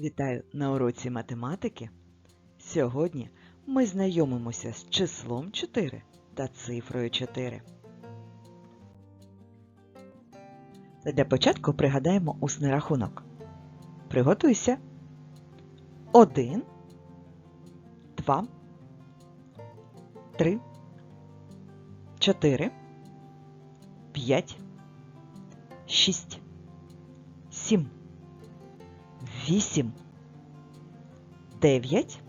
Вітаю на уроці математики. Сьогодні ми знайомимося з числом 4 та цифрою 4. Та для початку пригадаємо усний рахунок. Приготуйся. 1, 2, 3, 4, 5, 6, 7, 8, 9.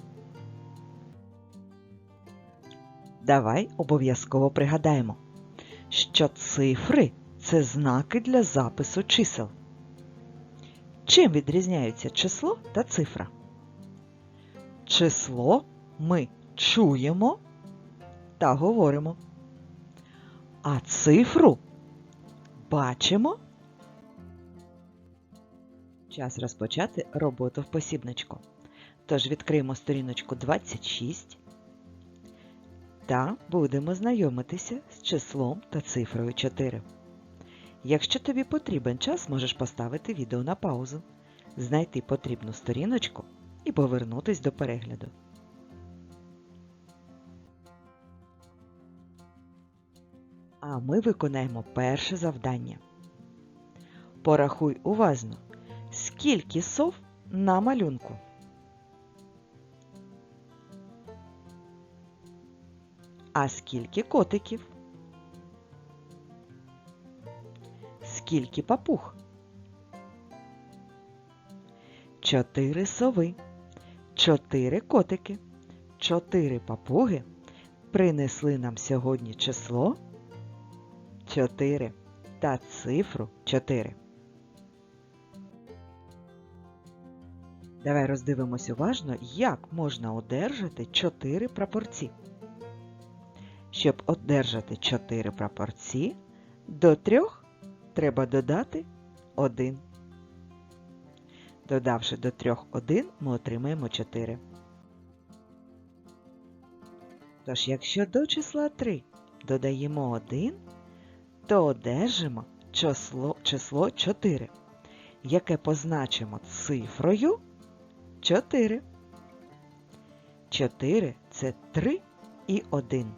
Давай обов'язково пригадаємо, що цифри це знаки для запису чисел. Чим відрізняються число та цифра? Число ми чуємо та говоримо, а цифру бачимо. Час розпочати роботу в посібничку. Тож відкриємо сторіночку 26 та будемо знайомитися з числом та цифрою 4. Якщо тобі потрібен час, можеш поставити відео на паузу, знайти потрібну сторіночку і повернутись до перегляду. А ми виконаємо перше завдання. Порахуй уважно, скільки сов на малюнку. А скільки котиків? Скільки папуг? Чотири сови, чотири котики, чотири папуги принесли нам сьогодні число 4 та цифру 4. Давай роздивимось уважно, як можна одержати 4 прапорці. Щоб одержати 4 прапорці, до 3 треба додати 1. Додавши до 3 1, ми отримаємо 4. Тож, якщо до числа 3 додаємо 1, то одержимо число, число 4, яке позначимо цифрою 4. 4 це 3 і 1.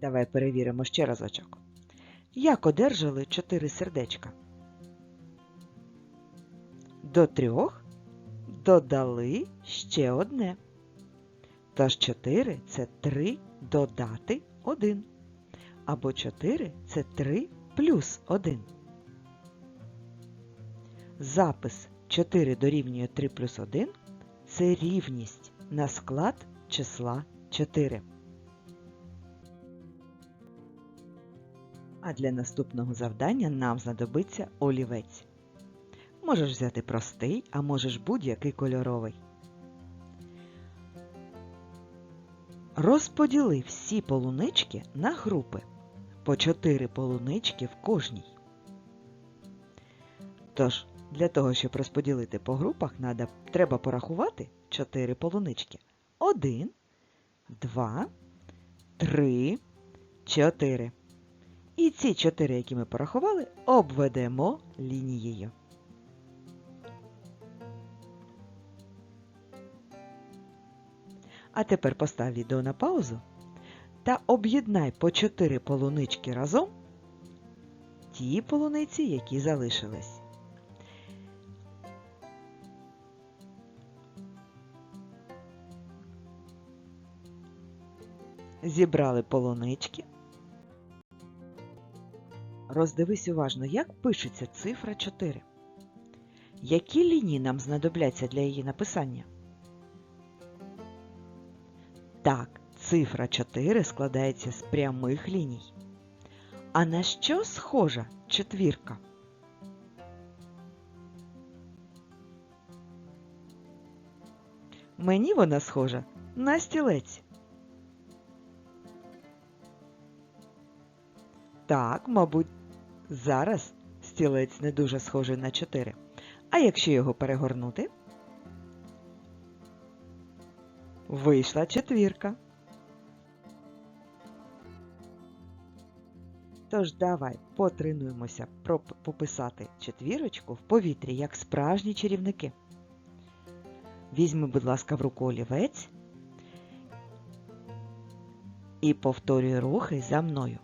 Давай перевіримо ще разочок. Як одержали 4 сердечка? До трьох додали ще одне. Тож 4 це 3 додати 1. Або 4 це 3 плюс 1. Запис 4 дорівнює 3 плюс 1 це рівність на склад числа 4. А для наступного завдання нам знадобиться олівець. Можеш взяти простий, а можеш будь-який кольоровий. Розподіли всі полунички на групи. По 4 полунички в кожній. Тож, для того, щоб розподілити по групах, треба порахувати 4 полунички. 1, 2, 3, 4. І ці 4, які ми порахували, обведемо лінією. А тепер постав відео на паузу та об'єднай по 4 полунички разом ті полуниці, які залишились. Зібрали полунички. Роздивись уважно, як пишеться цифра 4. Які лінії нам знадобляться для її написання? Так, цифра 4 складається з прямих ліній. А на що схожа четвірка? Мені вона схожа на стілець. Так, мабуть, зараз стілець не дуже схожий на 4. А якщо його перегорнути? Вийшла четвірка. Тож давай потренуємося пописати четвірочку в повітрі, як справжні чарівники. Візьми, будь ласка, в руку олівець і повторюй рухи за мною.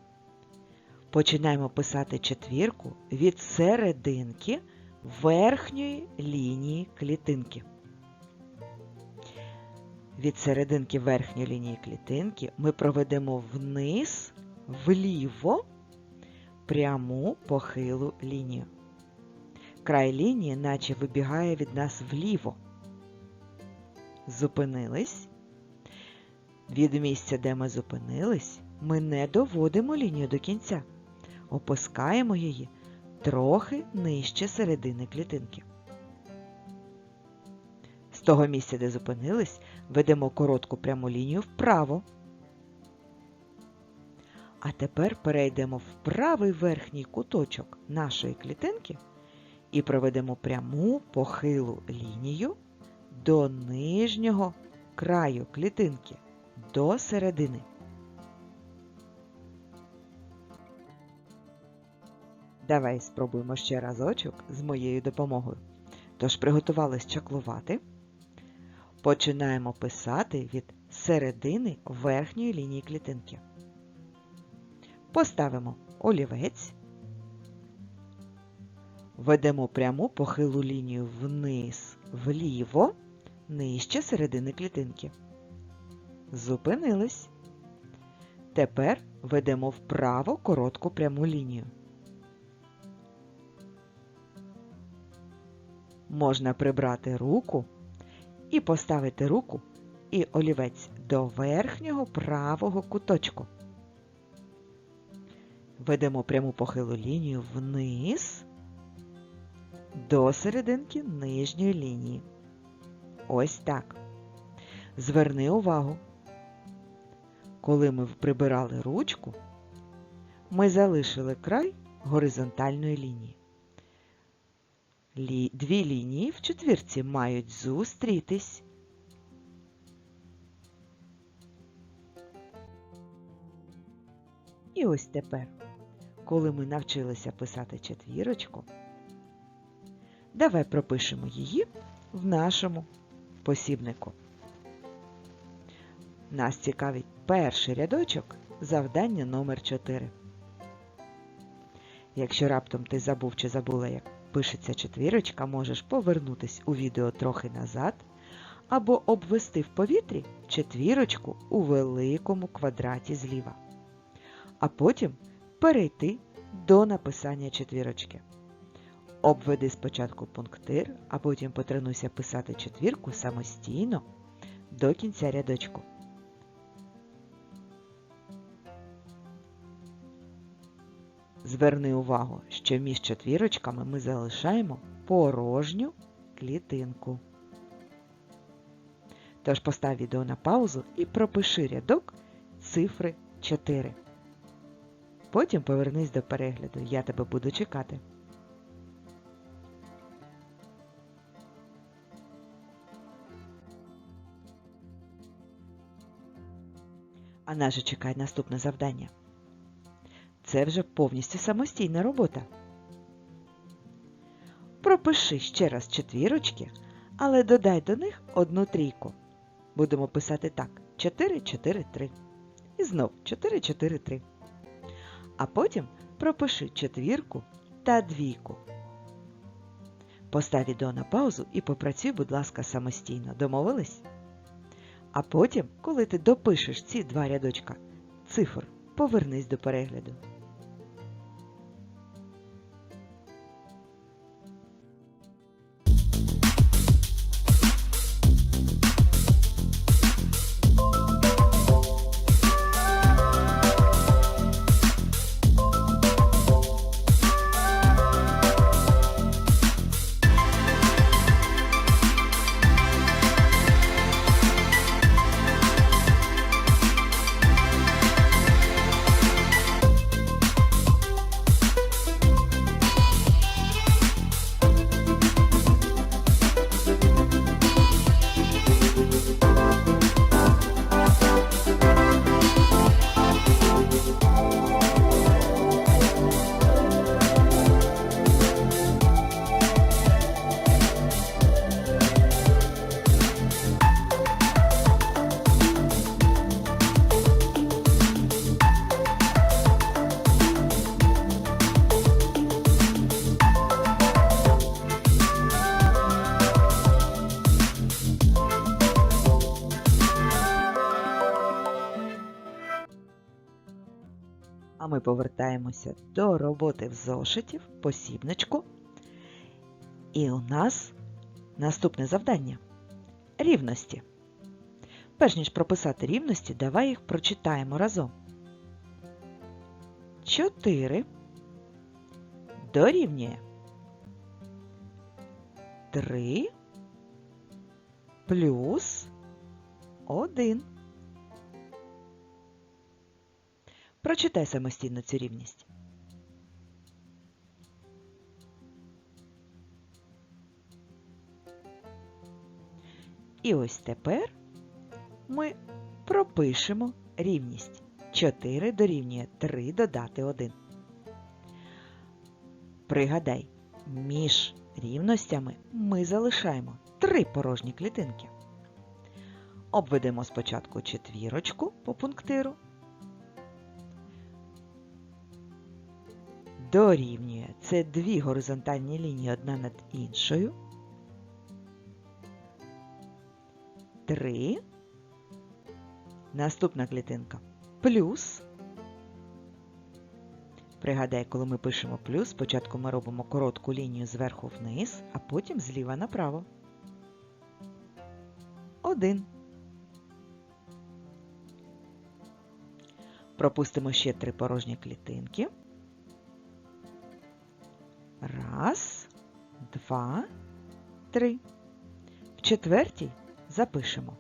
Починаємо писати четвірку від серединки верхньої лінії клітинки. Від серединки верхньої лінії клітинки ми проведемо вниз, вліво, пряму похилу лінію. Край лінії наче вибігає від нас вліво. Зупинились. Від місця, де ми зупинились, ми не доводимо лінію до кінця. Опускаємо її трохи нижче середини клітинки. З того місця, де зупинились, ведемо коротку пряму лінію вправо. А тепер перейдемо в правий верхній куточок нашої клітинки і проведемо пряму похилу лінію до нижнього краю клітинки, до середини. Давай спробуємо ще разочок з моєю допомогою. Тож приготувались чаклувати. Починаємо писати від середини верхньої лінії клітинки. Поставимо олівець, ведемо пряму похилу лінію вниз, вліво, нижче середини клітинки. Зупинились. Тепер ведемо вправо коротку пряму лінію. Можна прибрати руку і поставити руку і олівець до верхнього правого куточку. Ведемо пряму похилу лінію вниз до серединки нижньої лінії. Ось так. Зверни увагу. Коли ми прибирали ручку, ми залишили край горизонтальної лінії. Дві лінії в четвірці мають зустрітись. І ось тепер, коли ми навчилися писати четвірочку, давай пропишемо її в нашому посібнику. Нас цікавить перший рядочок завдання номер 4. Якщо раптом ти забув чи забула, як пишеться четвірочка, можеш повернутись у відео трохи назад або обвести в повітрі четвірочку у великому квадраті зліва, а потім перейти до написання четвірочки. Обведи спочатку пунктир, а потім потренуйся писати четвірку самостійно до кінця рядочку. Зверни увагу, що між четвірочками ми залишаємо порожню клітинку. Тож постав відео на паузу і пропиши рядок цифри 4. Потім повернись до перегляду, я тебе буду чекати. А нас же чекає наступне завдання. Це вже повністю самостійна робота. Пропиши ще раз четвірочки, але додай до них одну трійку. Будемо писати так: 4, 4, 3. І знов 4, 4, 3. А потім пропиши четвірку та двійку. Постав відео на паузу і попрацюй, будь ласка, самостійно. Домовились? А потім, коли ти допишеш ці два рядочка цифр, повернись до перегляду. А ми повертаємося до роботи в зошиті, в посібничку. І у нас наступне завдання рівності. Перш ніж прописати рівності, давай їх прочитаємо разом. 4 дорівнює 3 плюс 1. Прочитай самостійно цю рівність. І ось тепер ми пропишемо рівність. 4 дорівнює 3 додати 1. Пригадай, між рівностями ми залишаємо 3 порожні клітинки. Обведемо спочатку четвірочку по пунктиру. Дорівнює це дві горизонтальні лінії одна над іншою. 3. Наступна клітинка плюс. Пригадай, коли ми пишемо плюс, спочатку ми робимо коротку лінію зверху вниз, а потім зліва направо. 1. Пропустимо ще три порожні клітинки. Раз, два, три. В четвертій запишемо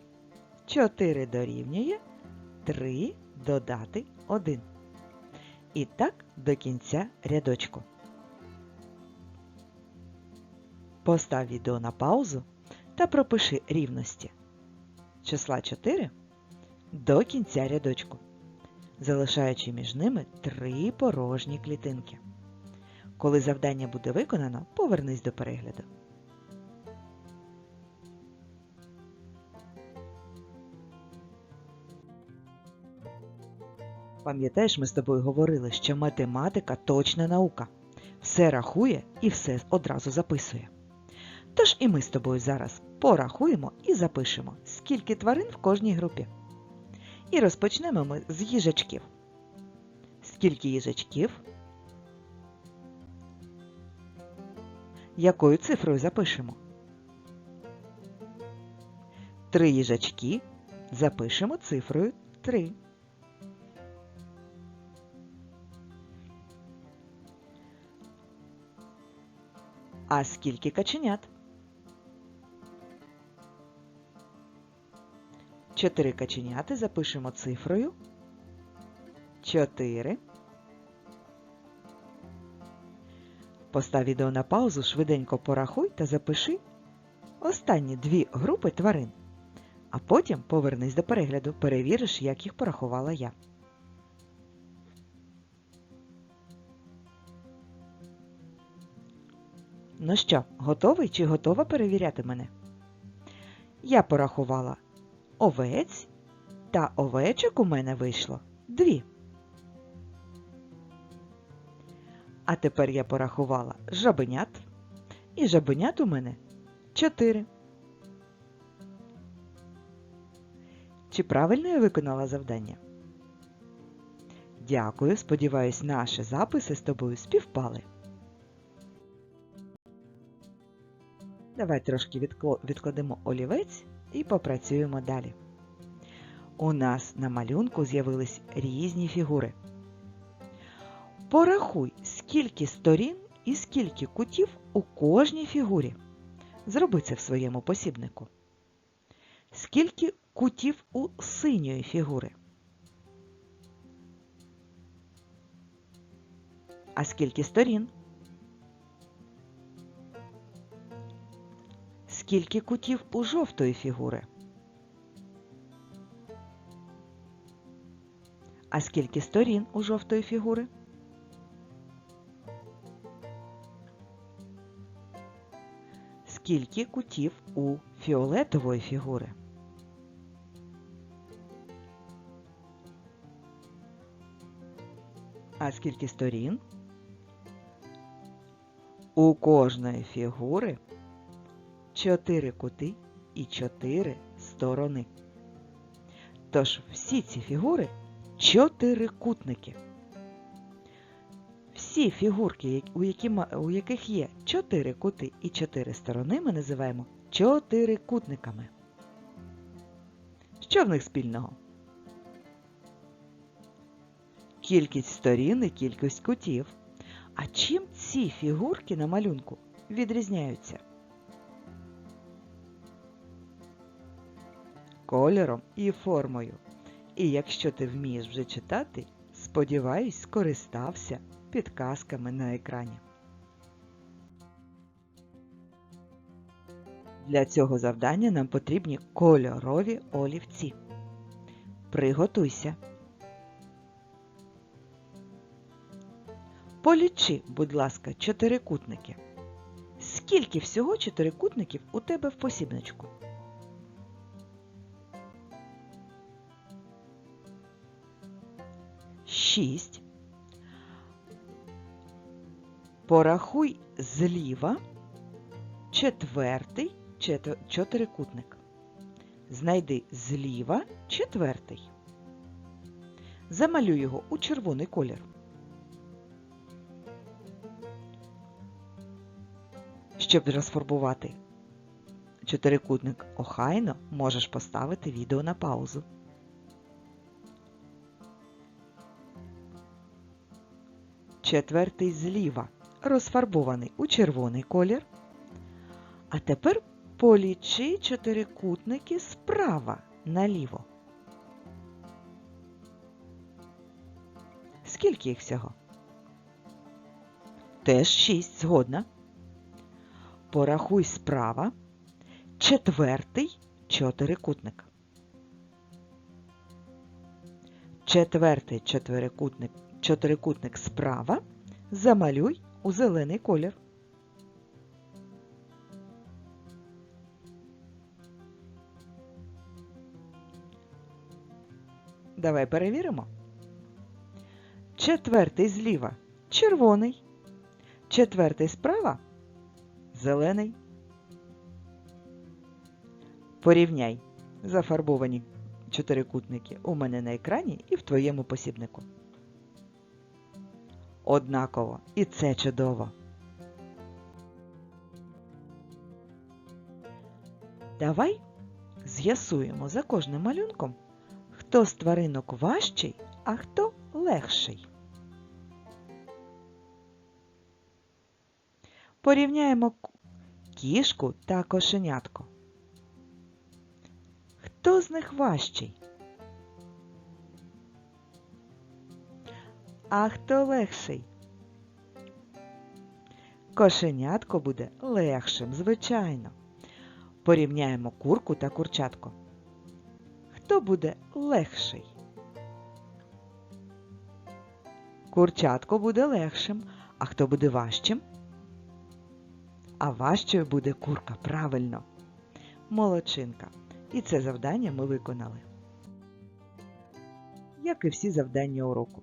4 дорівнює 3 додати 1. І так до кінця рядочку. Постав відео на паузу та пропиши рівності числа 4 до кінця рядочку, залишаючи між ними 3 порожні клітинки. Коли завдання буде виконано, повернись до перегляду. Пам'ятаєш, ми з тобою говорили, що математика точна наука. Все рахує і все одразу записує. Тож і ми з тобою зараз порахуємо і запишемо, скільки тварин в кожній групі. І розпочнемо ми з їжачків. Скільки їжачків? Якою цифрою запишемо? Три їжачки запишемо цифрою 3. А скільки каченят? Чотири каченяти запишемо цифрою 4. Постав відео на паузу, швиденько порахуй та запиши останні дві групи тварин. А потім повернись до перегляду, перевіриш, як їх порахувала я. Ну що, готовий чи готова перевіряти мене? Я порахувала овець, та овечок у мене вийшло дві. А тепер я порахувала жабенят, і жабенят у мене чотири. Чи правильно я виконала завдання? Дякую, сподіваюсь, наші записи з тобою співпали. Давай трошки відкладемо олівець і попрацюємо далі. У нас на малюнку з'явились різні фігури. Порахуй, скільки сторін і скільки кутів у кожній фігурі. Зроби це в своєму посібнику. Скільки кутів у синьої фігури? А скільки сторін? Скільки кутів у жовтої фігури? А скільки сторін у жовтої фігури? Скільки кутів у фіолетової фігури? А скільки сторін? У кожної фігури чотири кути і чотири сторони. Тож всі ці фігури чотирикутники. Всі фігурки, у, які, у яких є чотири кути і чотири сторони, ми називаємо чотирикутниками. Що в них спільного? Кількість сторін і кількість кутів. А чим ці фігурки на малюнку відрізняються? Кольором і формою. І якщо ти вмієш вже читати, сподіваюсь, скористався підказками на екрані. Для цього завдання нам потрібні кольорові олівці. Приготуйся. Полічи, будь ласка, чотирикутники. Скільки всього чотирикутників у тебе в посібничку? Шість. Порахуй зліва четвертий чотирикутник. Знайди зліва четвертий. Замалюй його у червоний колір. Щоб розфарбувати чотирикутник охайно, можеш поставити відео на паузу. Четвертий зліва розфарбований у червоний колір. А тепер полічи чотирикутники справа наліво. Скільки їх всього? Теж шість, згодна. Порахуй справа четвертий чотирикутник. Четвертий чотирикутник, чотирикутник справа замалюй у зелений колір. Давай перевіримо. Четвертий зліва червоний. Четвертий справа зелений. Порівняй зафарбовані чотирикутники у мене на екрані і в твоєму посібнику. Однаково, і це чудово. Давай з'ясуємо за кожним малюнком, хто з тваринок важчий, а хто легший. Порівняємо кішку та кошенятко. Хто з них важчий? А хто легший? Кошенятко буде легшим, звичайно. Порівняємо курку та курчатко. Хто буде легший? Курчатко буде легшим, а хто буде важчим? А важчою буде курка, правильно. Молодчинка. І це завдання ми виконали. Як і всі завдання уроку.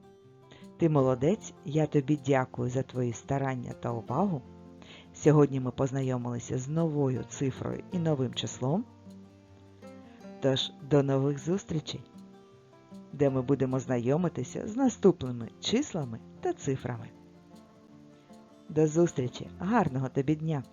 Ти молодець, я тобі дякую за твої старання та увагу. Сьогодні ми познайомилися з новою цифрою і новим числом. Тож до нових зустрічей, де ми будемо знайомитися з наступними числами та цифрами. До зустрічі! Гарного тобі дня!